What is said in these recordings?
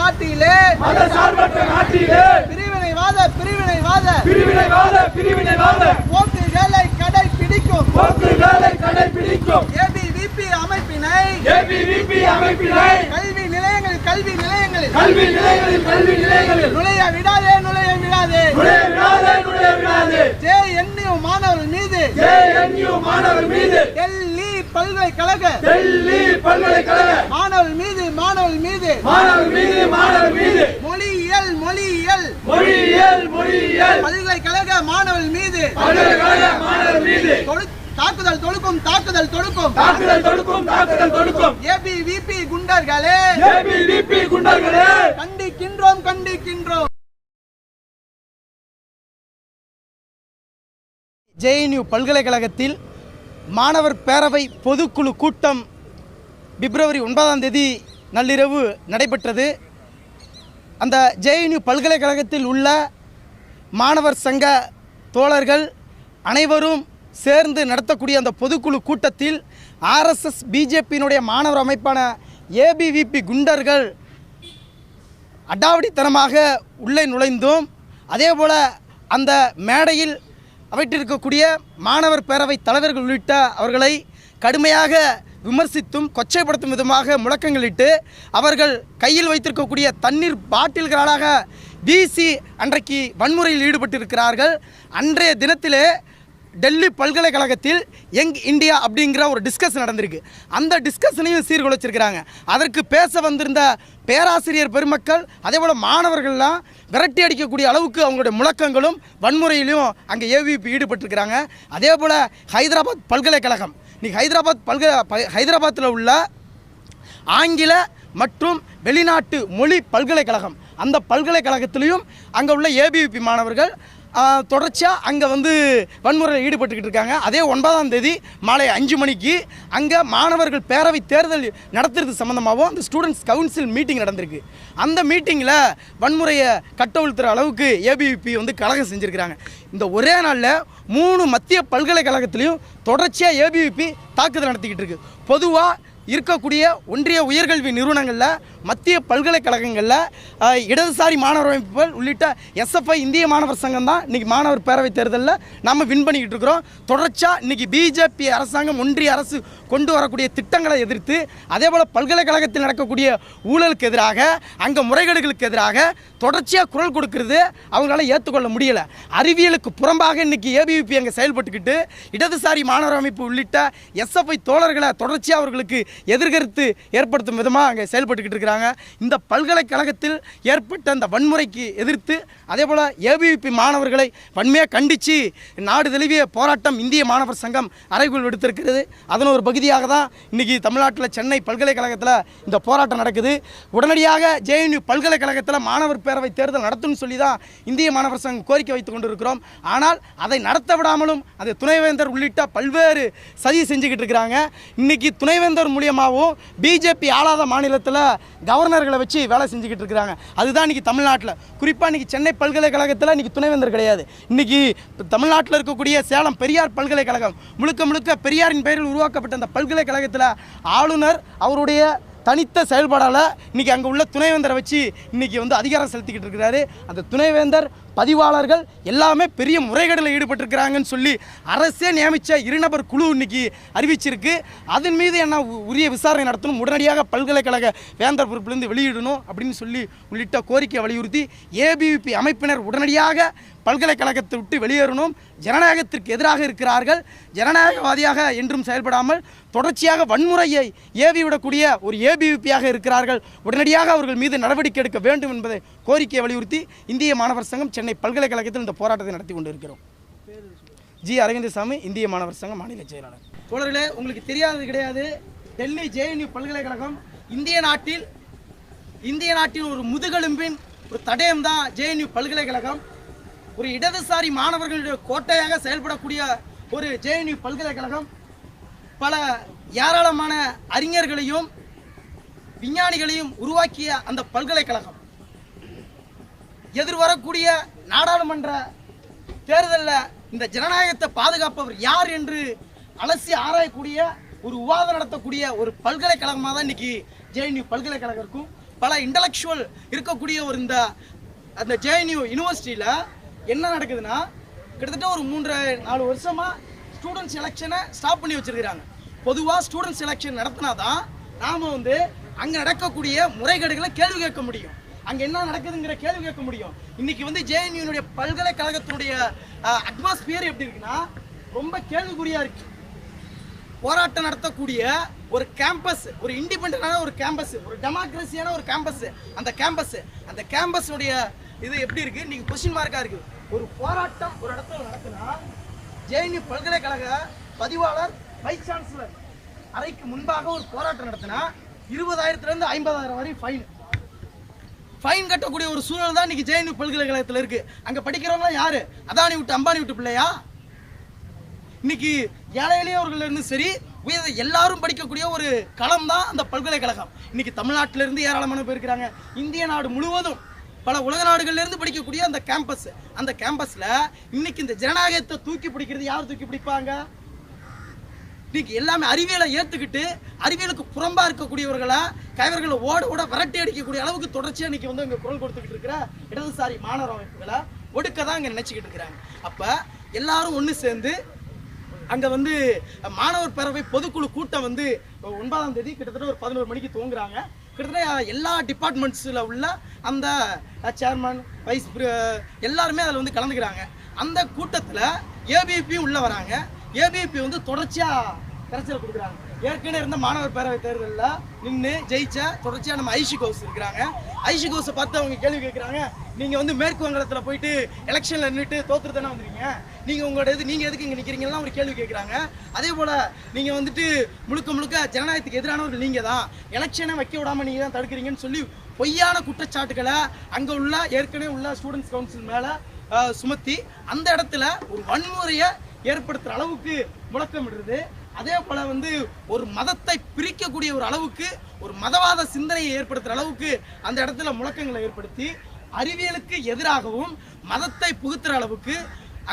நாட்டிலே மதசார்பற்ற நாட்டிலே பிரிவினைவாத பிரிவினைவாத பிரிவினைவாத பிரிவினைவாத போக்குகளை கடைபிடிக்கும். போக்குகளை கடைபிடிக்கும். ஏபிவிபி அமைப்பினை ஏபிவிபி அமைப்பினை கல்வி நிலையங்களில் கல்வி நிலையங்களில். கல்வி நிலையங்களில் கல்வி நிலையங்களில். நுழைய விடாதே நுழைய விடாதே. நுழைய விடாதே நுழைய விடாதே. ஜேஎன்யூ மாணவர்கள் மீது. ஜேஎன்யூ மாணவர் மீது. டெல்லி பல்கலைக்கழக. டெல்லி பல்கலைக்கழக. மாணவர்கள் மீது மாணவர்கள் மீது. மாணவர் மீது மாணவர் மீது. மொழியியல் மொழியியல். மொழியியல் மொழியியல். பல்கலைக்கழக மாணவர்கள் மீது. பல்கலைக்கழக மாணவர் மீது. தாக்குதல் தொடுக்கும் தாக்குதல் தொடுக்கும். தாக்குதல் தொடுக்கும் தாக்குதல் தொடுக்கும். ஏபிவிபி குண்டர்களே. ஏபிவிபி குண்டர்களே. கண்டிக்கின்றோம் கண்டிக்கின்றோம். ஜேஎன்யூ பல்கலைக்கழகத்தில் மாணவர் பேரவை பொதுக்குழு கூட்டம் பிப்ரவரி ஒன்பதாம் தேதி நள்ளிரவு நடைபெற்றது. அந்த ஜேஎன்யூ பல்கலைக்கழகத்தில் உள்ள மாணவர் சங்க தோழர்கள் அனைவரும் சேர்ந்து நடத்தக்கூடிய அந்த பொதுக்குழு கூட்டத்தில் ஆர்எஸ்எஸ் பிஜேபியினுடைய மாணவர் அமைப்பான ஏபிவிபி குண்டர்கள் அடாவடித்தனமாக உள்ளே நுழைந்தும். அதேபோல் அந்த மேடையில் அவற்றிருக்கக்கூடிய மாணவர் பேரவை தலைவர்கள் உள்ளிட்ட அவர்களை கடுமையாக விமர்சித்தும் கொச்சைப்படுத்தும் விதமாக முழக்கங்களிட்டு அவர்கள் கையில் வைத்திருக்கக்கூடிய தண்ணீர் பாட்டில்களாக வீசி அன்றைக்கு வன்முறையில் ஈடுபட்டிருக்கிறார்கள். அன்றைய தினத்திலே டெல்லி பல்கலைக்கழகத்தில் யங் இந்தியா அப்படிங்கிற ஒரு டிஸ்கஷன் நடந்திருக்கு. அந்த டிஸ்கஷனையும் சீர்குலைச்சிருக்கிறாங்க. அதற்கு பேச வந்திருந்த பேராசிரியர் பெருமக்கள் அதே போல் மாணவர்கள்லாம் விரட்டி அடிக்கக்கூடிய அளவுக்கு அவங்களுடைய முழக்கங்களும் வன்முறையிலையும் அங்கே ஏவிபி ஈடுபட்டிருக்கிறாங்க. அதே போல் ஹைதராபாத் பல்கலைக்கழகம். இன்னைக்கு ஹைதராபாத் பல்கலை ஹைதராபாத்தில் உள்ள ஆங்கில மற்றும் வெளிநாட்டு மொழி பல்கலைக்கழகம். அந்த பல்கலைக்கழகத்திலையும் அங்கே உள்ள ஏபிவிபி மாணவர்கள் தொடர்ச்சியாக அங்கே வந்து வன்முறையில் ஈடுபட்டுக்கிட்டு இருக்காங்க. அதே ஒன்பதாம் தேதி மாலை அஞ்சு மணிக்கு அங்கே மாணவர்கள் பேரவை தேர்தல் நடத்துறது சம்மந்தமாகவும் அந்த ஸ்டூடெண்ட்ஸ் கவுன்சில் மீட்டிங் நடந்திருக்கு. அந்த மீட்டிங்கில் வன்முறையை கட்டவிழ்த்துற அளவுக்கு ஏபிவிபி வந்து கழகம் செஞ்சுருக்கிறாங்க. இந்த ஒரே நாளில் மூணு மத்திய பல்கலைக்கழகத்திலையும் தொடர்ச்சியாக ஏபிவிபி தாக்குதல் நடத்திக்கிட்டு இருக்கு. பொதுவாக இருக்கக்கூடிய ஒன்றிய உயர்கல்வி நிறுவனங்களில் மத்திய பல்கலைக்கழகங்களில் இடதுசாரி மாணவர் அமைப்புகள் உள்ளிட்ட எஸ்எஃப்ஐ இந்திய மாணவர் சங்கம் தான் இன்றைக்கி மாணவர் பேரவைத் தேர்தலில் நம்ம வின் பண்ணிக்கிட்டு இருக்கிறோம். தொடர்ச்சியாக இன்றைக்கி பிஜேபி அரசாங்கம் ஒன்றிய அரசு கொண்டு வரக்கூடிய திட்டங்களை எதிர்த்து அதே போல் பல்கலைக்கழகத்தில் நடக்கக்கூடிய ஊழலுக்கு எதிராக அங்கே முறைகேடுகளுக்கு எதிராக தொடர்ச்சியாக குரல் கொடுக்கறது அவங்களால ஏற்றுக்கொள்ள முடியலை. அறிவியலுக்கு புறம்பாக இன்றைக்கி ஏபிவிபி அங்கே செயல்பட்டுக்கிட்டு இடதுசாரி மாணவர் அமைப்பு உள்ளிட்ட எஸ்எஃப்ஐ தோழர்களை தொடர்ச்சியாக அவர்களுக்கு எதிர்கருத்து ஏற்படுத்தும் விதமாக அங்கே செயல்பட்டுக்கிட்டு இருக்கிறாங்க. இந்த பல்கலைக்கழகத்தில் ஏற்பட்ட அந்த வன்முறைக்கு எதிர்த்து அதே போல் ஏபிவிபி மாணவர்களை வன்மையாக கண்டித்து நாடு தழுவிய போராட்டம் இந்திய மாணவர் சங்கம் அறைகுள் விடுத்திருக்கிறது அதன் ஒரு பகுதியாக தான் இன்னைக்கு தமிழ்நாட்டில் சென்னை பல்கலைக்கழகத்தில் இந்த போராட்டம் நடக்குது. உடனடியாக ஜேஎன்யூ பல்கலைக்கழகத்தில் மாணவர் பேரவை தேர்தல் நடத்தும்னு சொல்லி தான் இந்திய மாணவர் சங்கம் கோரிக்கை வைத்துக் கொண்டிருக்கிறோம். ஆனால் அதை நடத்த விடாமலும் அது துணைவேந்தர் உள்ளிட்ட பல்வேறு சதி செஞ்சுக்கிட்டு இருக்கிறாங்க. இன்னைக்கு துணைவேந்தர் மூலியமாகவும் பிஜேபி ஆளாத மாநிலத்தில் கவர்னர்களை வச்சு வேலை செஞ்சுக்கிட்டு இருக்கிறாங்க. அதுதான் இன்னைக்கு தமிழ்நாட்டில். குறிப்பாக இன்னைக்கு சென்னை பல்கலைக்கழகத்தில் இன்னைக்கு துணைவேந்தர் கிடையாது. இன்னைக்கு தமிழ்நாட்டில் இருக்கக்கூடிய சேலம் பெரியார் பல்கலைக்கழகம் முழுக்க முழுக்க பெரியாரின் பெயரில் உருவாக்கப்பட்ட அந்த பல்கலைக்கழகத்தில் ஆளுநர் அவருடைய தனித்த செயல்பாடால் இன்னைக்கு அங்கே உள்ள துணைவேந்தரை வச்சு இன்னைக்கு வந்து அதிகாரம் செலுத்திக்கிட்டு இருக்கிறாரு. அந்த துணைவேந்தர் பதிவாளர்கள் எல்லாமே பெரிய முறைகேடில் ஈடுபட்டிருக்கிறாங்கன்னு சொல்லி அரசே நியமித்த இருநபர் குழு இன்னைக்கு அறிவிச்சிருக்கு. அதன் மீது என்ன உரிய விசாரணை நடத்தணும் உடனடியாக பல்கலைக்கழக வேந்தர் பொறுப்பிலிருந்து வெளியிடணும் அப்படின்னு சொல்லி உள்ளிட்ட கோரிக்கையை வலியுறுத்தி ஏபிவிபி அமைப்பினர் உடனடியாக பல்கலைக்கழகத்தை விட்டு வெளியேறணும். ஜனநாயகத்திற்கு எதிராக இருக்கிறார்கள். ஜனநாயகவாதியாக என்றும் செயல்படாமல் தொடர்ச்சியாக வன்முறையை ஏவிவிடக்கூடிய ஒரு ஏபிவிபியாக இருக்கிறார்கள். உடனடியாக அவர்கள் மீது நடவடிக்கை எடுக்க வேண்டும் என்பதை கோரிக்கையை வலியுறுத்தி இந்திய மாணவர் சங்கம் சென்னை பல்கலைக்கழகத்தில் இந்த போராட்டத்தை நடத்தி கொண்டிருக்கிறோம். ஜி அரவிந்தசாமி இந்திய மாணவர் சங்கம் மாநில செயலாளர். தோழர்களே உங்களுக்கு தெரியாதது கிடையாது. டெல்லி ஜேஎன்யூ பல்கலைக்கழகம் இந்திய நாட்டில் இந்திய நாட்டின் ஒரு முதுகெலும்பின் ஒரு தடயம் தான் ஜேஎன்யூ பல்கலைக்கழகம். ஒரு இடதுசாரி மாணவர்களுடைய கோட்டையாக செயல்படக்கூடிய ஒரு ஜேஎன்யூ பல்கலைக்கழகம். பல ஏராளமான அறிஞர்களையும் விஞ்ஞானிகளையும் உருவாக்கிய அந்த பல்கலைக்கழகம். எதிர்வரக்கூடிய நாடாளுமன்ற தேர்தலில் இந்த ஜனநாயகத்தை பாதுகாப்பவர் யார் என்று அலசி ஆராயக்கூடிய ஒரு விவாதம் நடத்தக்கூடிய ஒரு பல்கலைக்கழகமாக தான் இன்னைக்கு ஜேஎன்யூ பல்கலைக்கழகம் இருக்கும். பல இன்டலெக்சுவல் இருக்கக்கூடிய ஒரு இந்த அந்த ஜேஎன்யூ யூனிவர்சிட்டியில் என்ன நடக்குதுன்னா கிட்டத்தட்ட ஒரு மூன்று நாலு வருஷமாக ஸ்டூடெண்ட்ஸ் எலெக்ஷனை ஸ்டாப் பண்ணி வச்சிருக்கிறாங்க. பொதுவாக ஸ்டூடெண்ட்ஸ் எலெக்ஷன் நடத்தினா தான் நாம் வந்து அங்கே நடக்கக்கூடிய முறைகேடுகளை கேள்வி கேட்க முடியும். அங்கே என்ன நடக்குதுங்கிற கேள்வி கேட்க முடியும். இன்னைக்கு வந்து ஜேஎன்யூனுடைய பல்கலைக்கழகத்தினுடைய அட்மாஸ்பியர் எப்படி இருக்குன்னா ரொம்ப கேள்விக்குறியா இருக்கு. போராட்டம் நடத்தக்கூடிய ஒரு கேம்பஸ் ஒரு இண்டிபெண்டான ஒரு கேம்பஸ் ஒரு டெமோக்ரஸியான ஒரு கேம்பஸ் அந்த கேம்பஸ் அந்த கேம்பஸுடைய இது எப்படி இருக்கு? நீங்க கொஸ்டின் மார்க்கா இருக்கு. ஒரு போராட்டம் ஒரு இடத்துல நடத்தினா ஜேஎன்யூ பல்கலைக்கழக பதிவாளர் வைஸ் சான்சலர் அறைக்கு முன்பாக ஒரு போராட்டம் நடத்தினா இருபதாயிரத்துல இருந்து ஐம்பதாயிரம் வரை ஃபைன் ஃபைன் கட்டக்கூடிய ஒரு சூழல் தான் இன்னைக்கு ஜேஎன்யூ பல்கலைக்கழகத்தில் இருக்கு. அங்க படிக்கிறவங்க யாரு? அதானி விட்டு அம்பானி விட்டு பிள்ளையா? இன்னைக்கு ஏழை எளியவர்கள் இருந்து சரி உயர்ந்த எல்லாரும் படிக்கக்கூடிய ஒரு களம் தான் அந்த பல்கலைக்கழகம். இன்னைக்கு தமிழ்நாட்டிலிருந்து ஏராளமான பேர் இருக்கிறாங்க. இந்திய நாடு முழுவதும் பல உலக நாடுகள்லேருந்து படிக்கக்கூடிய அந்த கேம்பஸ் அந்த கேம்பஸில் இன்னைக்கு இந்த ஜனநாயகத்தை தூக்கி பிடிக்கிறது யார் தூக்கி பிடிப்பாங்க? இன்னைக்கு எல்லாமே அறிவியலை ஏற்றுக்கிட்டு அறிவியலுக்கு புறம்பாக இருக்கக்கூடியவர்களை கைவர்களை ஓட ஓட விரட்டி அடிக்கக்கூடிய அளவுக்கு தொடர்ச்சியாக இன்னைக்கு வந்து இங்கே குரல் கொடுத்துக்கிட்டு இருக்கிற இடதுசாரி மாணவர் அமைப்புகளை ஒடுக்க தான் இங்கே நினச்சிக்கிட்டு இருக்கிறாங்க. அப்போ எல்லாரும் ஒன்று சேர்ந்து அங்கே வந்து மாணவர் பேரவை பொதுக்குழு கூட்டம் வந்து ஒன்பதாம் தேதி கிட்டத்தட்ட ஒரு பதினோரு மணிக்கு தூங்குறாங்க கிட்டத்தட்ட எல்லா டிபார்ட்மெண்ட்ஸில் உள்ள அந்த சேர்மன் வைஸ் எல்லாருமே அதில் வந்து கலந்துக்கிறாங்க. அந்த கூட்டத்தில் ஏபிபியும் உள்ளே வராங்க. ஏபிபி வந்து தொடர்ச்சியாக கரைச்சல் கொடுக்குறாங்க. ஏற்கனவே இருந்த மாணவர் பேரவை தேர்தலில் நின்று ஜெயிச்ச தொடர்ச்சியாக நம்ம ஐஷி கவுஸ் இருக்கிறாங்க. ஐஷி கோஸை பார்த்து அவங்க கேள்வி கேட்குறாங்க நீங்கள் வந்து மேற்கு வங்கத்தில் போயிட்டு எலெக்ஷனில் நின்றுட்டு தோற்று தானே வந்துருங்க நீங்கள் உங்களோட இது நீங்கள் எதுக்கு இங்கே நிற்கிறீங்கலாம் ஒரு கேள்வி கேட்குறாங்க அதே போல் நீங்கள் வந்துட்டு முழுக்க முழுக்க ஜனநாயகத்துக்கு எதிரானவர்கள் நீங்கள் தான். எலெக்ஷனை வைக்க விடாமல் நீங்கள் தான் தடுக்கிறீங்கன்னு சொல்லி பொய்யான குற்றச்சாட்டுகளை அங்கே உள்ள ஏற்கனவே உள்ள ஸ்டூடெண்ட்ஸ் கவுன்சில் மேலே சுமத்தி அந்த இடத்துல ஒரு வன்முறையை ஏற்படுத்துகிற அளவுக்கு முழக்கமிடுறது. அதே போல வந்து ஒரு மதத்தை பிரிக்கக்கூடிய ஒரு அளவுக்கு ஒரு மதவாத சிந்தனையை ஏற்படுத்துகிற அளவுக்கு அந்த இடத்துல முழக்கங்களை ஏற்படுத்தி அறிவியலுக்கு எதிராகவும் மதத்தை புகுத்துற அளவுக்கு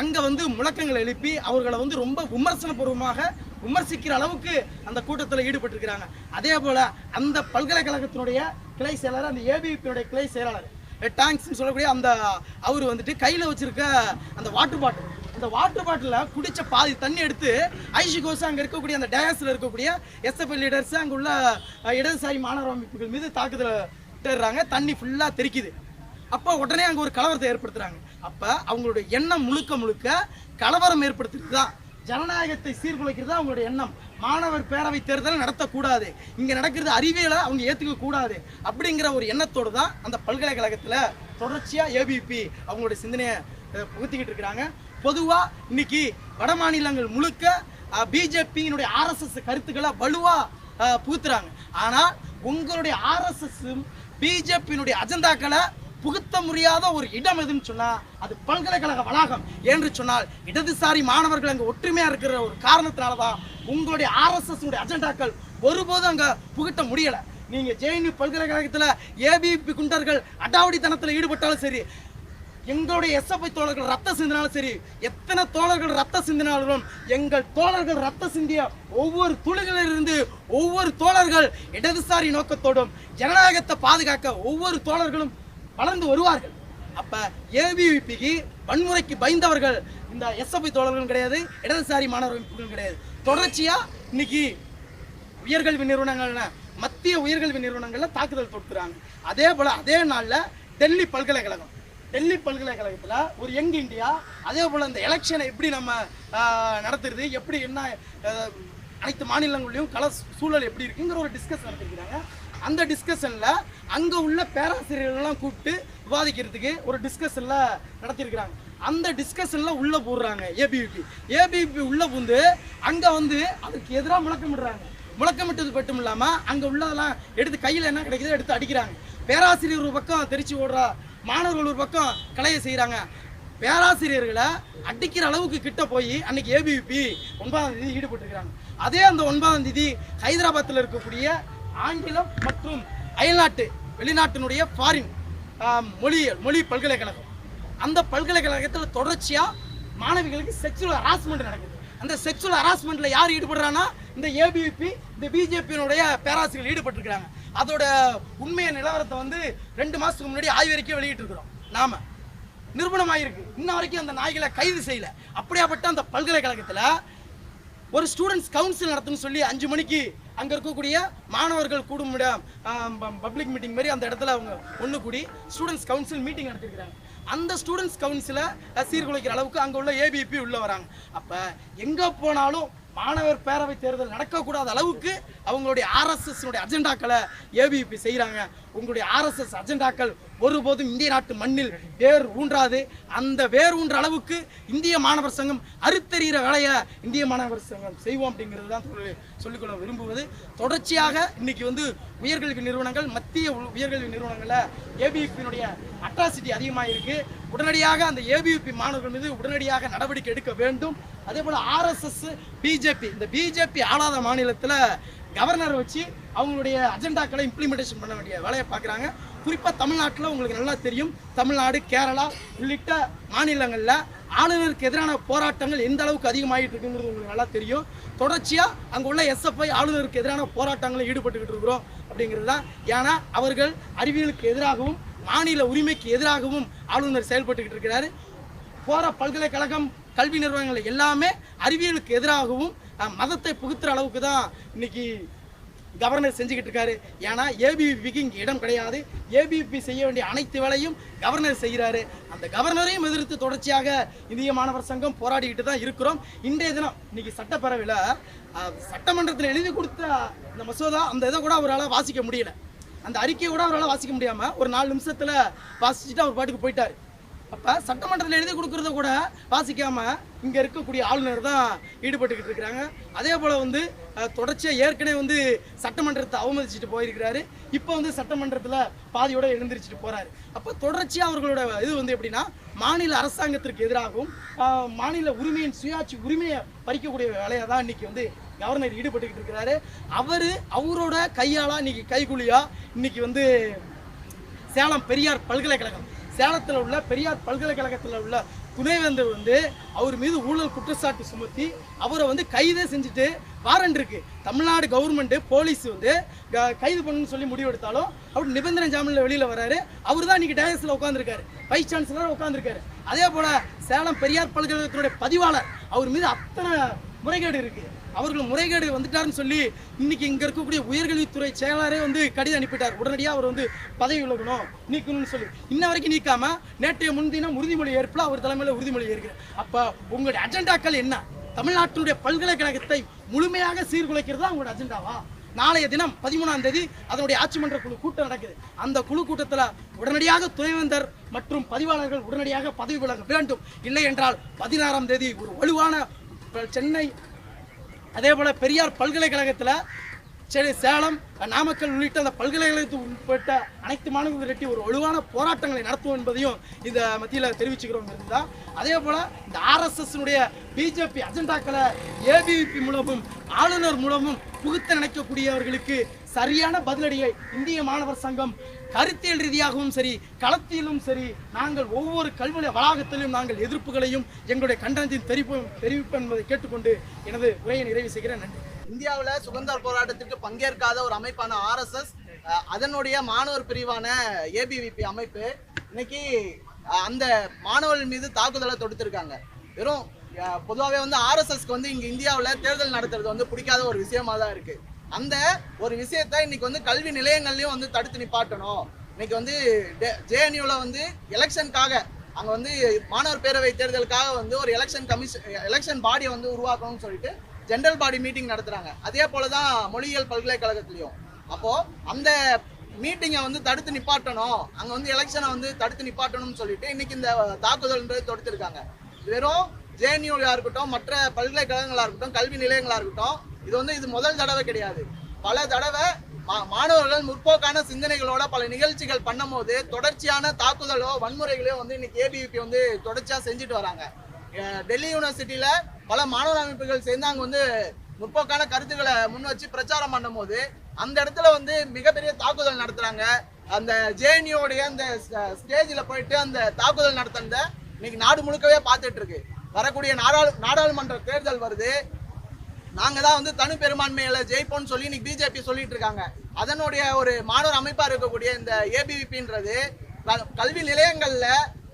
அங்க வந்து முழக்கங்களை எழுப்பி அவர்களை வந்து ரொம்ப விமர்சனபூர்வமாக விமர்சிக்கிற அளவுக்கு அந்த கூட்டத்தில் ஈடுபட்டிருக்கிறாங்க. அதே போல அந்த பல்கலைக்கழகத்தினுடைய கிளை செயலாளர் அந்த ஏபிபியுடைய கிளை செயலாளர் டேங்க்ஸ்னு சொல்லக்கூடிய அந்த அவர் வந்துட்டு கையில் வச்சிருக்க அந்த வாட்டர் பாட்டில் அந்த வாட்டர் பாட்டிலில் குடிச்ச பாதி தண்ணி எடுத்து ஐஷி கோஸ் அங்கே இருக்கக்கூடிய அந்த டயாஸில் இருக்கக்கூடிய எஸ்எஃப்எல் லீடர்ஸ் அங்கே உள்ள இடதுசாரி மாணவர் அமைப்புகள் மீது தாக்குதல் தேடுறாங்க. தண்ணி ஃபுல்லாக தெறிக்குது அப்போ உடனே அங்கே ஒரு கலவரத்தை ஏற்படுத்துறாங்க. அப்போ அவங்களுடைய எண்ணம் முழுக்க முழுக்க கலவரம் ஏற்படுத்துறது தான் ஜனநாயகத்தை சீர்குலைக்கிறது தான் அவங்களுடைய எண்ணம். மாணவர் பேரவை தேர்தல் நடத்தக்கூடாது. இங்கே நடக்கிறது அறிவியலை அவங்க ஏற்றுக்க கூடாது. அப்படிங்கிற ஒரு எண்ணத்தோடு தான் அந்த பல்கலைக்கழகத்தில் தொடர்ச்சியாக ஏபிபி அவங்களுடைய சிந்தனையை புகுத்திக்கிட்டு இருக்கிறாங்க. பொதுவாக இன்னைக்கு வட மாநிலங்கள் முழுக்க பிஜேபியினுடைய ஆர்எஸ்எஸ் கருத்துக்களை வலுவாக புகுத்துறாங்க. ஆனால் உங்களுடைய ஆர்எஸ்எஸும் பிஜேபியினுடைய அஜெண்டாக்களை புகுத்த முடியாத ஒரு இடம் எதுன்னு சொன்னால் அது பல்கலைக்கழக வளாகம் என்று சொன்னால் இடதுசாரி மாணவர்கள் அங்கே ஒற்றுமையாக இருக்கிற ஒரு காரணத்தினால தான் உங்களுடைய ஆர்எஸ்எஸ் அஜெண்டாக்கள் ஒருபோதும் அங்கே புகுட்ட முடியலை. நீங்கள் ஜேஎன்யூ பல்கலைக்கழகத்தில் ஏபிபி குண்டர்கள் அடாவடித்தனத்தில் ஈடுபட்டாலும் சரி எங்களுடைய எஸ்எஃப்ஐ தோழர்கள் ரத்த சிந்தினாலும் சரி எத்தனை தோழர்கள் ரத்த சிந்தினாலும் எங்கள் தோழர்கள் ரத்த சிந்திய ஒவ்வொரு துளிகளிலிருந்து ஒவ்வொரு தோழர்கள் இடதுசாரி நோக்கத்தோடும் ஜனநாயகத்தை பாதுகாக்க ஒவ்வொரு தோழர்களும் வளர்ந்து வருவார்கள். அப்ப ஏபிவிபிக்கு வன்முறைக்கு பயந்தவர்கள் இந்த எஸ்எஃப்ஐ தோழர்களும் கிடையாது இடதுசாரி மாணவர் அமைப்புகளும் கிடையாது. தொடர்ச்சியா இன்னைக்கு உயர்கல்வி நிறுவனங்கள்ல மத்திய உயர்கல்வி நிறுவனங்கள்ல தாக்குதல் தொடுத்துறாங்க. அதே போல அதே நாள்ல டெல்லி பல்கலைக்கழகம். டெல்லி பல்கலைக்கழகத்தில் ஒரு யங் இந்தியா அதே போல் இந்த எலெக்ஷனை எப்படி நம்ம நடத்துறது எப்படி என்ன அனைத்து மாநிலங்கள்லயும் கல சூழல் எப்படி இருக்குங்கிற ஒரு டிஸ்கஸ் நடத்திருக்கிறாங்க. அந்த டிஸ்கஷனில் அங்கே உள்ள பேராசிரியர்கள்லாம் கூப்பிட்டு விவாதிக்கிறதுக்கு ஒரு டிஸ்கஷனில் நடத்தியிருக்கிறாங்க அந்த டிஸ்கஷனில் உள்ளே போடுறாங்க ஏபிவிபி ஏபிவிபி உள்ளே புந்து அங்கே வந்து அதுக்கு எதிராக முழக்கமிடுறாங்க. முழக்கமிட்டது மட்டும் இல்லாமல் அங்கே உள்ளதெல்லாம் எடுத்து கையில் என்ன கிடைக்குதோ எடுத்து அடிக்கிறாங்க. பேராசிரியர் ஒரு பக்கம் தெரிச்சு ஓடுறா மாணவர்கள் ஒரு பக்கம் கலையை செய்கிறாங்க பேராசிரியர்களை அடிக்கிற அளவுக்கு கிட்ட போய் அன்னைக்கு ஏபிவிபி ஒன்பதாம் தேதி ஈடுபட்டிருக்கிறாங்க. அதே அந்த ஒன்பதாம் தேதி ஹைதராபாத்தில் இருக்கக்கூடிய ஆங்கிலம் மற்றும் அயல்நாட்டு வெளிநாட்டினுடைய ஃபாரின் மொழியியல் மொழி பல்கலைக்கழகம். அந்த பல்கலைக்கழகத்தில் தொடர்ச்சியாக மாணவிகளுக்கு செக்ஷுவல் ஹராஸ்மெண்ட் நடக்குது. அந்த செக்ஷுவல் ஹராஸ்மெண்ட்டில் யார் ஈடுபடுறான்னா இந்த ஏபிவிபி இந்த பிஜேபியினுடைய பேராசிரியர்கள் ஈடுபட்டிருக்கிறாங்க. அதோட உண்மையை நிலவரத்தை வந்து ரெண்டு மாதத்துக்கு முன்னாடி ஆய்வறிக்கை வெளியிட்டிருக்கிறோம். நாம். நாம நிரூபணமாயிருக்கு. இன்ன வரைக்கும் அந்த நாய்களை கைது செய்யல. அப்படியாப்பட்ட அந்த பல்கலைக்கழகத்தில் ஒரு ஸ்டூடெண்ட்ஸ் கவுன்சில் நடத்துன்னு சொல்லி அஞ்சு மணிக்கு அங்கே இருக்கக்கூடிய மாணவர்கள் கூடும் பப்ளிக் மீட்டிங் மாதிரி அந்த இடத்துல அவங்க ஒன்று கூடி ஸ்டூடெண்ட்ஸ் கவுன்சில் மீட்டிங் நடத்திருக்கிறாங்க. அந்த ஸ்டூடெண்ட்ஸ் கவுன்சிலை சீர்குலைக்கிற அளவுக்கு அங்கே உள்ள ஏபிபி உள்ளே வராங்க. அப்போ எங்கே போனாலும் மாணவர் பேரவை தேர்தல் நடக்கக்கூடாத அளவுக்கு அவங்களுடைய ஆர்எஸ்எஸ் அஜெண்டாக்களை ஏபிபி செய்கிறாங்க உங்களுடைய ஆர்எஸ்எஸ் அஜெண்டாக்கள் ஒருபோதும் இந்திய நாட்டு மண்ணில் வேர் ஊன்றாது. அந்த வேர் ஊன்ற அளவுக்கு இந்திய மாணவர் சங்கம் அறுத்தெறிகிற வேலையை இந்திய மாணவர் சங்கம் செய்வோம் அப்படிங்கிறது தான் சொல்லி சொல்லிக்கொள்ள விரும்புவது. தொடர்ச்சியாக இன்னைக்கு வந்து உயர்கல்வி நிறுவனங்கள் மத்திய உ- உயர்கல்வி நிறுவனங்களில் ஏபிபியினுடைய அட்ராசிட்டி அதிகமாக இருக்கு உடனடியாக அந்த ஏபிபி மாணவர்கள் மீது உடனடியாக நடவடிக்கை எடுக்க வேண்டும். அதே போல் ஆர்எஸ்எஸ் பிஜேபி இந்த பிஜேபி ஆளாத மாநிலத்தில் கவர்னர் வச்சு அவங்களுடைய அஜெண்டாக்களை இம்ப்ளிமெண்டேஷன் பண்ண வேண்டிய வேலையை பார்க்குறாங்க. குறிப்பாக தமிழ்நாட்டில் உங்களுக்கு நல்லா தெரியும். தமிழ்நாடு கேரளா உள்ளிட்ட மாநிலங்களில் ஆளுநருக்கு எதிரான போராட்டங்கள் எந்த அளவுக்கு அதிகமாகிட்டு இருக்குங்கிறது உங்களுக்கு நல்லா தெரியும். தொடர்ச்சியாக அங்கே உள்ள எஸ்எஃப்ஐ ஆளுநருக்கு எதிரான போராட்டங்களில் ஈடுபட்டுக்கிட்டு இருக்கிறோம் அப்படிங்கிறது தான். ஏன்னா அவர்கள் அறிவியலுக்கு எதிராகவும் மாநில உரிமைக்கு எதிராகவும் ஆளுநர் செயல்பட்டுக்கிட்டு இருக்கிறாரு. போகிற பல்கலைக்கழகம் கல்வி நிறுவனங்கள் எல்லாமே அறிவியலுக்கு எதிராகவும் மதத்தை புகுத்துற அளவுக்கு தான் இன்னைக்கு கவர்னர் செஞ்சுக்கிட்டு இருக்காரு ஏன்னா ஏபிபிக்கு இங்கே இடம் கிடையாது. ஏபிபி செய்ய வேண்டிய அனைத்து வேலையும் கவர்னர் செய்கிறாரு. அந்த கவர்னரையும் எதிர்த்து தொடர்ச்சியாக இந்திய மாணவர் சங்கம் போராடிக்கிட்டு தான் இருக்கிறோம். இன்றைய தினம் இன்னைக்கு சட்டப்பேரவையில் சட்டமன்றத்தில் எழுதி கொடுத்த இந்த மசோதா அந்த இதை கூட அவரால் வாசிக்க முடியல. அந்த அறிக்கையை கூட அவரால் வாசிக்க முடியாமல் ஒரு நாலு நிமிஷத்தில் வாசிச்சுட்டு அவர் பாட்டுக்கு போயிட்டார். அப்போ சட்டமன்றத்தில் எழுதி கொடுக்கறத கூட வாசிக்காம இங்கே இருக்கக்கூடிய ஆளுநர் தான் ஈடுபட்டுக்கிட்டு இருக்கிறாங்க. அதே போல் வந்து தொடர்ச்சியாக ஏற்கனவே வந்து சட்டமன்றத்தை அவமதிச்சுட்டு போயிருக்கிறாரு. இப்போ வந்து சட்டமன்றத்தில் பாதியோட எழுந்திரிச்சிட்டு போறாரு. அப்போ தொடர்ச்சியாக அவர்களோட இது வந்து எப்படின்னா மாநில அரசாங்கத்திற்கு எதிராகவும் மாநில உரிமையின் சுயாட்சி உரிமையை பறிக்கக்கூடிய வேலையை தான் இன்னைக்கு வந்து கவர்னர் ஈடுபட்டுக்கிட்டு இருக்கிறாரு. அவரு அவரோட கையாளா இன்னைக்கு கைகுலியா இன்னைக்கு வந்து சேலம் பெரியார் பல்கலைக்கழகம் சேலத்தில் உள்ள பெரியார் பல்கலைக்கழகத்தில் உள்ள துணைவேந்தர் வந்து அவர் மீது ஊழல் குற்றச்சாட்டு சுமத்தி அவரை வந்து கைதே செஞ்சுட்டு வாரண்ட் இருக்கு. தமிழ்நாடு கவர்மெண்ட் போலீஸ் வந்து க- கைது பண்ணணும்னு சொல்லி முடிவெடுத்தாலும் அவர் நிபந்தனை ஜாமீனில் வெளியில் வராரு. அவர் தான் இன்னைக்கு டயஸில் உட்காந்துருக்காரு வைஸ் சான்சலர் உட்காந்துருக்காரு அதே போல் சேலம் பெரியார் பல்கலைக்கழகத்தினுடைய பதிவாளர் அவர் மீது அத்தனை முறைகேடு இருக்குது அவர்கள் முறைகேடு வந்துட்டாருன்னு சொல்லி இன்னைக்கு இங்க இருக்கக்கூடிய உயர்கல்வித்துறை செயலாளரே வந்து கடிதம் அனுப்பிட்டார். உடனடியாக அவர் வந்து பதவி விலகணும் நீக்கணும்னு சொல்லி. இன்ன வரைக்கும் நீக்காம நேற்றைய முன்தினம் உறுதிமொழி ஏற்பில் அவர் தலைமையில் உறுதிமொழி ஏற்கிறார் அப்போ உங்களுடைய அஜெண்டாக்கள் என்ன? தமிழ்நாட்டினுடைய பல்கலைக்கழகத்தை முழுமையாக சீர்குலைக்கிறது தான் உங்களோட அஜெண்டாவா? நாளைய தினம் பதிமூணாம் தேதி அதனுடைய ஆட்சி மன்ற குழு கூட்டம் நடக்குது. அந்த குழு கூட்டத்தில் உடனடியாக துணைவேந்தர் மற்றும் பதிவாளர்கள் உடனடியாக பதவி விலக வேண்டும். இல்லை என்றால் பதினாறாம் தேதி ஒரு வலுவான சென்னை அதே போல பெரியார் பல்கலைக்கழகத்தில் சரி சேலம் நாமக்கல் உள்ளிட்ட அந்த பல்கலைக்கழகத்துக்கு உட்பட்ட அனைத்து மாணவர்கள் திரட்டி ஒரு வலுவான போராட்டங்களை நடத்துவோம் என்பதையும் இந்த மத்தியில் தெரிவிச்சுக்கிறோம் தான் அதே போல் இந்த ஆர்எஸ்எஸ்னுடைய பிஜேபி அஜெண்டாக்களை ஏபிவிபி மூலமும் ஆளுநர் மூலமும் புகுத்த நினைக்கக்கூடியவர்களுக்கு சரியான பதிலடியை இந்திய மாணவர் சங்கம் கருத்தியல் ரீதியாகவும் சரி களத்திலும் சரி நாங்கள் ஒவ்வொரு கல்வி வளாகத்திலும் நாங்கள் எதிர்ப்புகளையும் எங்களுடைய கண்டனத்தையும் தெரிவிப்போம் தெரிவிப்போம் என்பதை கேட்டுக்கொண்டு எனது உரையை நிறைவு செய்கிறேன். நன்றி. இந்தியாவில் சுதந்திர போராட்டத்திற்கு பங்கேற்காத ஒரு அமைப்பான ஆர்எஸ்எஸ் அதனுடைய மாணவர் பிரிவான ஏபிவிபி அமைப்பு இன்னைக்கு அந்த மாணவர்கள் மீது தாக்குதலை தொடுத்திருக்காங்க. வெறும் பொதுவாகவே வந்து ஆர்எஸ்எஸ்க்கு வந்து இங்கே இந்தியாவில் தேர்தல் நடத்துறது வந்து பிடிக்காத ஒரு விஷயமா தான் இருக்குது அந்த ஒரு விஷயத்த இன்னைக்கு வந்து கல்வி நிலையங்கள்லையும் வந்து தடுத்து நிப்பாட்டணும். இன்னைக்கு வந்து ஜேஎன்யூவில் வந்து எலெக்ஷனுக்காக அங்கே வந்து மாணவர் பேரவை தேர்தலுக்காக வந்து ஒரு எலெக்ஷன் கமிஷன் எலெக்ஷன் பாடியை வந்து உருவாக்கணும்னு சொல்லிட்டு ஜென்ரல் பாடி மீட்டிங் நடத்துறாங்க. அதே போல தான் மொழியியல் பல்கலைக்கழகத்திலையும். அப்போ அந்த மீட்டிங்கை வந்து தடுத்து நிப்பாட்டணும். அங்கே வந்து எலெக்ஷனை வந்து தடுத்து நிப்பாட்டணும்னு சொல்லிட்டு இன்னைக்கு இந்த தாக்குதல்ன்றது தொடுத்திருக்காங்க. வெறும் ஜேஎன்யூலா இருக்கட்டும் மற்ற பல்கலைக்கழகங்களா இருக்கட்டும் கல்வி நிலையங்களா இருக்கட்டும் இது வந்து இது முதல் தடவை கிடையாது. பல தடவை மா- மாணவர்கள் முற்போக்கான சிந்தனைகளோட பல நிகழ்ச்சிகள் பண்ணும்போது தொடர்ச்சியான தாக்குதலோ வன்முறைகளோ வந்து இன்னைக்கு ஏபிவிபி வந்து தொடர்ச்சியா செஞ்சுட்டு வராங்க. டெல்லி யூனிவர்சிட்டியில பல மாணவர் அமைப்புகள் சேர்ந்து அங்க வந்து முற்போக்கான கருத்துக்களை முன் வச்சு பிரச்சாரம் பண்ணும்போது அந்த இடத்துல வந்து மிகப்பெரிய தாக்குதல் நடத்துறாங்க. அந்த ஜேஎன்யூடைய அந்த ஸ்டேஜில் போயிட்டு அந்த தாக்குதல் நடத்துறத இன்னைக்கு நாடு முழுக்கவே பார்த்துட்டு இருக்கு. வரக்கூடிய நாடாளு நாடாளுமன்ற தேர்தல் வருது. நாங்கள் தான் வந்து தனி பெரும்பான்மையில் ஜெயிப்போம்னு சொல்லி இன்னைக்கு பிஜேபி சொல்லிட்டு இருக்காங்க. அதனுடைய ஒரு மாணவர் அமைப்பாக இருக்கக்கூடிய இந்த ஏபிவிபின்றது கல்வி நிலையங்களில்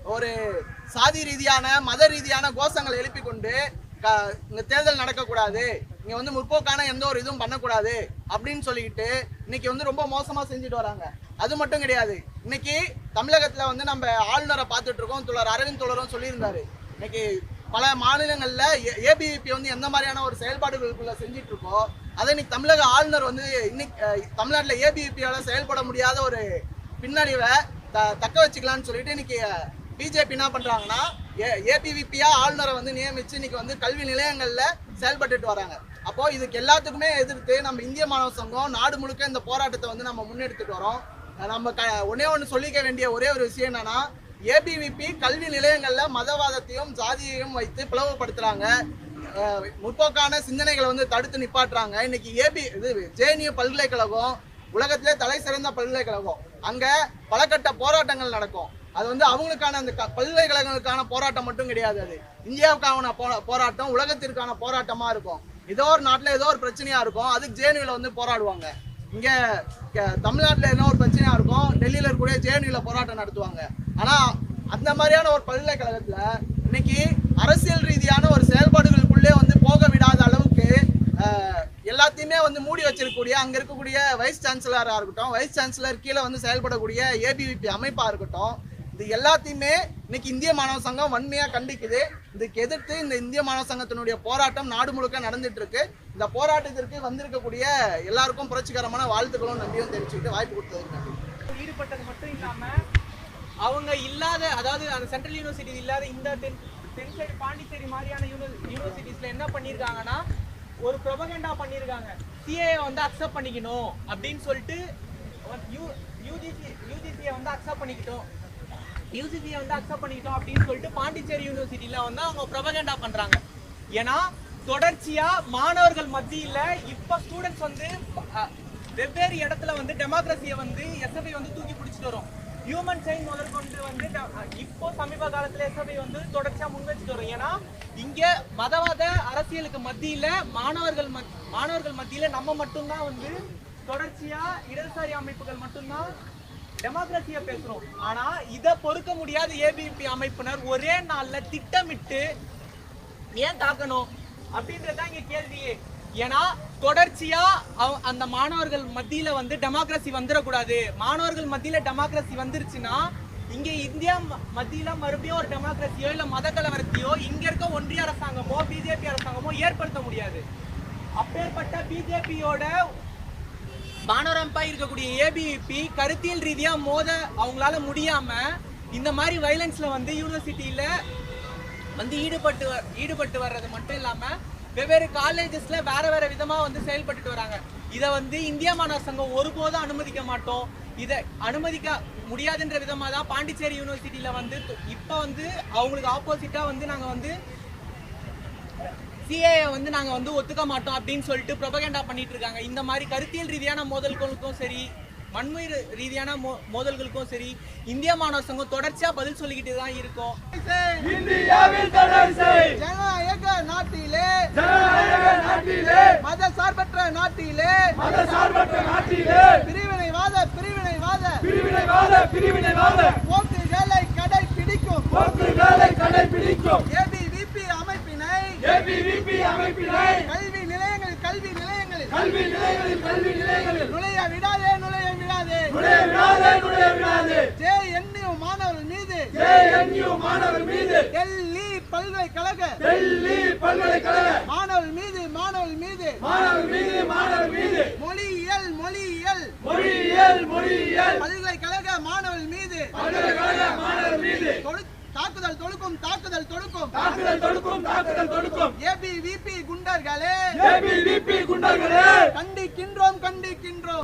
ஒரு சாதி ரீதியான மத ரீதியான கோஷங்களை எழுப்பி கொண்டு க- இங்க தேர்தல் நடக்கக்கூடாது. இங்கே வந்து முற்போக்கான எந்த ஒரு இதுவும் பண்ணக்கூடாது அப்படின்னு சொல்லிக்கிட்டு இன்னைக்கு வந்து ரொம்ப மோசமாக செஞ்சுட்டு வராங்க. அது மட்டும் கிடையாது. இன்னைக்கு தமிழகத்தில் வந்து நம்ம ஆளுநரை பார்த்துட்டு இருக்கோம். துளர் அரவிந்த் துளரும் சொல்லியிருந்தாரு. இன்னைக்கு பல மாநிலங்களில் ஏபிவிபி வந்து எந்த மாதிரியான ஒரு செயல்பாடுகளுக்குள்ள செஞ்சுட்டு இருக்கோ அதை இன்னைக்கு தமிழக ஆளுநர் வந்து இன்னைக்கு தமிழ்நாட்டில் ஏபிவிபியால் ஏபிவிபியால செயல்பட முடியாத ஒரு பின்னடைவை த தக்க வச்சுக்கலாம்னு சொல்லிட்டு இன்னைக்கு பிஜேபி என்ன பண்ணுறாங்கன்னா ஏ ஏபிவிபியா ஆளுநரை வந்து நியமித்து இன்னைக்கு வந்து கல்வி நிலையங்களில் செயல்பட்டுட்டு வராங்க. அப்போது இதுக்கு எல்லாத்துக்குமே எதிர்த்து நம்ம இந்திய மாணவர் சங்கம் நாடு முழுக்க இந்த போராட்டத்தை வந்து நம்ம முன்னெடுத்துட்டு வரோம். நம்ம க ஒன்னே ஒன்று சொல்லிக்க வேண்டிய ஒரே ஒரு விஷயம் என்னன்னா ஏபிவிபி கல்வி நிலையங்களில் மதவாதத்தையும் ஜாதியையும் வைத்து பிளவுபடுத்துகிறாங்க முற்போக்கான சிந்தனைகளை வந்து தடுத்து நிப்பாட்டுறாங்க. இன்னைக்கு ஏபி இது ஜேஎன்யூ பல்கலைக்கழகம் உலகத்திலே தலை சிறந்த பல்கலைக்கழகம். அங்கே பலகட்ட போராட்டங்கள் நடக்கும். அது வந்து அவங்களுக்கான அந்த க- பல்கலைக்கழகங்களுக்கான போராட்டம் மட்டும் கிடையாது அது. இந்தியாவுக்கான போராட்டம் உலகத்திற்கான போராட்டமாக இருக்கும். ஏதோ ஒரு நாட்டில் ஏதோ ஒரு பிரச்சனையாக இருக்கும். அதுக்கு ஜேஎன்யூவில் வந்து போராடுவாங்க. இங்கே தமிழ்நாட்டில் என்ன ஒரு பிரச்சனையாக இருக்கும்? டெல்லியில் இருக்கக்கூடிய ஜேஎன்யூவில் போராட்டம் நடத்துவாங்க. ஆனால் அந்த மாதிரியான ஒரு பல்கலைக்கழகத்தில் இன்னைக்கு அரசியல் ரீதியான ஒரு செயல்பாடுகளுக்குள்ளே வந்து போக விடாத அளவுக்கு எல்லாத்தையுமே வந்து மூடி வச்சிருக்கக்கூடிய அங்கே இருக்கக்கூடிய வைஸ் சான்சலராக இருக்கட்டும் வைஸ் சான்சலர் கீழே வந்து செயல்படக்கூடிய ஏபிவிபி அமைப்பாக இருக்கட்டும் இது எல்லாத்தையுமே இன்னைக்கு இந்திய மாணவ சங்கம் வன்மையாக கண்டிக்குது. இதுக்கு எதிர்த்து இந்த இந்திய மாணவ சங்கத்தினுடைய போராட்டம் நாடு முழுக்க நடந்துட்டு இருக்கு. இந்த போராட்டத்திற்கு வந்திருக்கக்கூடிய எல்லாருக்கும் புரட்சிகரமான வாழ்த்துக்களும் நன்றியும் தெரிவிச்சுக்கிட்டு வாய்ப்பு கொடுத்ததுக்கு ஈடுபட்டது மட்டும் இல்லாம அவங்க இல்லாத அதாவது அந்த சென்ட்ரல் யூனிவர்சிட்டி இல்லாத இந்த தென் தென் சைடு பாண்டிச்சேரி மாதிரியான யூனிவர்சிட்டிஸ்ல என்ன பண்ணியிருக்காங்கன்னா ஒரு ப்ரொபகண்டா பண்ணியிருக்காங்க சிஏ வந்து அக்செப்ட் பண்ணிக்கணும் அப்படின்னு சொல்லிட்டு யூஜிசி யூஜிசியை வந்து அக்செப்ட் பண்ணிக்கிட்டோம். யூஜிசியை வந்து அக்செப்ட் பண்ணிக்கிட்டோம் அப்படின்னு சொல்லிட்டு பாண்டிச்சேரி யூனிவர்சிட்டியில் வந்து அவங்க ப்ரொபகண்டா பண்ணுறாங்க ஏன்னா தொடர்ச்சியா மாணவர்கள் மத்தியில இப்ப ஸ்டூடெண்ட்ஸ் வந்து வெவ்வேறு இடத்துல வந்து டெமோக்ரஸியை வந்து எஸ்எஃப்ஐ வந்து தூக்கி பிடிச்சிட்டு வரும் ஹியூமன் சைன் முதற்கொண்டு வந்து இப்போ சமீப காலத்துல எஸ்எஃப்ஐ வந்து தொடர்ச்சியா முன் வச்சுட்டு வரும் ஏன்னா இங்க மதவாத அரசியலுக்கு மத்தியில மாணவர்கள் மத்- மாணவர்கள் மத்தியில நம்ம மட்டும்தான் வந்து தொடர்ச்சியா இடதுசாரி அமைப்புகள் மட்டும்தான் டெமோக்ரஸியை பேசுறோம். ஆனா இதை பொறுக்க முடியாத ஏபிபி அமைப்பினர் ஒரே நாள்ல திட்டமிட்டு ஏன் தாக்கணும்? அப்படின்றதான் இங்க கேள்வியே. ஏன்னா தொடர்ச்சியா அவ- அந்த மாணவர்கள் மத்தியில வந்து டெமோக்ரஸி வந்துடக்கூடாது மாணவர்கள் மத்தியில டெமோக்ரஸி வந்துருச்சுன்னா இங்க இந்தியா ம- மத்தியில மறுபடியும் ஒரு டெமோக்ரஸியோ இல்ல மத கலவரத்தையோ இங்க இருக்க ஒன்றிய அரசாங்கமோ பிஜேபி அரசாங்கமோ ஏற்படுத்த முடியாது. அப்பேற்பட்ட பிஜேபியோட மானோரம்பா இருக்கக்கூடிய ஏபிபி கருத்தியல் ரீதியா மோத அவங்களால முடியாம இந்த மாதிரி வைலன்ஸ்ல வந்து யூனிவர்சிட்டியில வந்து ஈடுபட்டு ஈடுபட்டு வர்றது மட்டும் இல்லாம வெவ்வேறு காலேஜஸ்ல வேற வேற விதமா வந்து செயல்பட்டுட்டு வராங்க. இதை வந்து இந்திய மாணவர் சங்கம் ஒருபோதும் அனுமதிக்க மாட்டோம். இதை அனுமதிக்க முடியாதுன்ற விதமாக தான் பாண்டிச்சேரி யூனிவர்சிட்டியில் வந்து இப்போ வந்து அவங்களுக்கு ஆப்போசிட்டாக வந்து நாங்கள் வந்து சிஏயை வந்து நாங்கள் வந்து ஒத்துக்க மாட்டோம் அப்படின்னு சொல்லிட்டு ப்ரொபகேண்டா பண்ணிட்டு இருக்காங்க. இந்த மாதிரி கருத்தியல் ரீதியான மோதல்களுக்கும் சரி வன்முறை ரீதியான மோ- மோதல்களுக்கும் சரி இந்திய மாணவர் சங்கம் தொடர்ச்சியா பதில் சொல்லிக்கிட்டு தான் இருக்கோம். ஜனநாயக நாட்டிலே! ஜனநாயக நாட்டிலே! மத சார்பற்ற நாட்டிலே! மத சார்பற்ற நாட்டிலே! பிரிவினைவாத பிரிவினைவாத! பிரிவினைவாத பிரிவினைவாத! போக்குகளை கடைபிடிக்கும்! போக்குகளை கடைபிடிக்கும்! ஏபிவிபி அமைப்பினை! ஏபிவிபி அமைப்பினை! கல்வி நிலையங்களில் கல்வி நிலையங்களில்! கல்வி நிலையங்களில் கல்வி நிலையங்களில்! நுழைய விடாதே நுழைய விடாதே மாணவர்கள் மீது. ஜேஎன்யூ மாணவர் மீது. டெல்லி பல்கலைக்கழக. டெல்லி பல்கலைக்கழக. மாணவர்கள் மீது மாணவர்கள் மீது. மாணவர் மீது மாணவர் மீது. மொழியியல் மொழியியல். மொழியியல் மொழியியல். பல்கலைக்கழக மாணவர்கள் மீது. பல்கலைக்கழக மாணவர் மீது. தொடு- தாக்குதல் தொடுக்கும் தாக்குதல் தொடுக்கும். தாக்குதல் தொடுக்கும் தாக்குதல் தொடுக்கும். ஏபிவிபி குண்டர்களே. ஏபிவிபி குண்டர்களே. கண்டிக்கின்றோம் கண்டிக்கின்றோம்.